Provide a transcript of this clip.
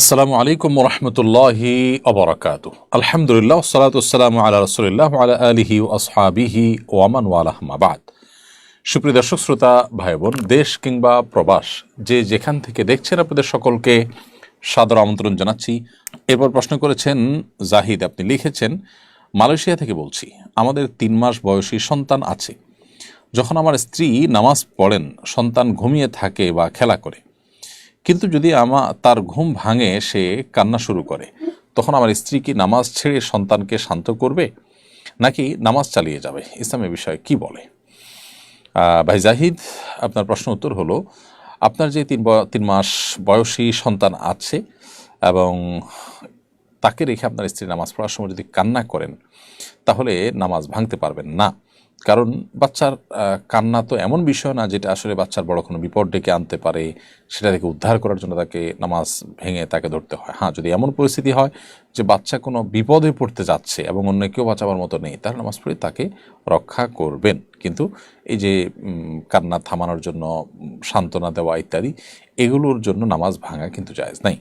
আসসালামু আলাইকুম রহমতুল্লাহি অবরাকাত আলহামদুলিল্লাহ সালাতাম আল্লাহ রসুলিল্লাহ আলা আলিহি ও আসহাবিহি ওয়ামান ওয়ালাহমাবাদ সুপ্রিয় দর্শক, শ্রোতা ভাই বোন দেশ কিংবা প্রবাস, যে যেখান থেকে দেখছেন আপনাদের সকলকে সাদর আমন্ত্রণ জানাচ্ছি। এরপর প্রশ্ন করেছেন, জাহিদ, আপনি লিখেছেন, মালয়েশিয়া থেকে বলছি, আমাদের তিন মাস বয়সী সন্তান আছে। যখন আমার স্ত্রী নামাজ পড়েন, সন্তান ঘুমিয়ে থাকে বা খেলা করে কিন্তু যদি আমা তার ঘুম ভাঙে, সে কান্না শুরু করে। তখন আমার স্ত্রী কি নামাজ ছেড়ে সন্তানকে শান্ত করবে, নাকি নামাজ চালিয়ে যাবে? ইসলামের বিষয়ে কি বলে? ভাই জাহিদ, আপনার প্রশ্ন উত্তর হলো, আপনার যে তিন তিন মাস বয়সী সন্তান আছে এবং তাকে রেখে আপনার স্ত্রী নামাজ পড়ার সময় যদি কান্না করেন, তাহলে নামাজ ভাঙতে পারবেন না। কারণ বাচ্চার কান্না তো এমন বিষয় না যেটা আসলে বাচ্চার বড় কোনো বিপদ ডেকে আনতে পারে, সেটা থেকে উদ্ধার করার জন্য তাকে নামাজ ভেঙে তাকে ধরতে হয়। হ্যাঁ যদি এমন পরিস্থিতি হয় যে বাচ্চা কোনো বিপদে পড়তে যাচ্ছে এবং অন্য কেউ বাঁচাবার মতো নেই তার নামাজ পড়ে তাকে রক্ষা করবেন। কিন্তু এই যে কান্না থামানোর জন্য সান্ত্বনা দেওয়া ইত্যাদি, এগুলোর জন্য নামাজ ভাঙা কিন্তু জায়েজ নাই।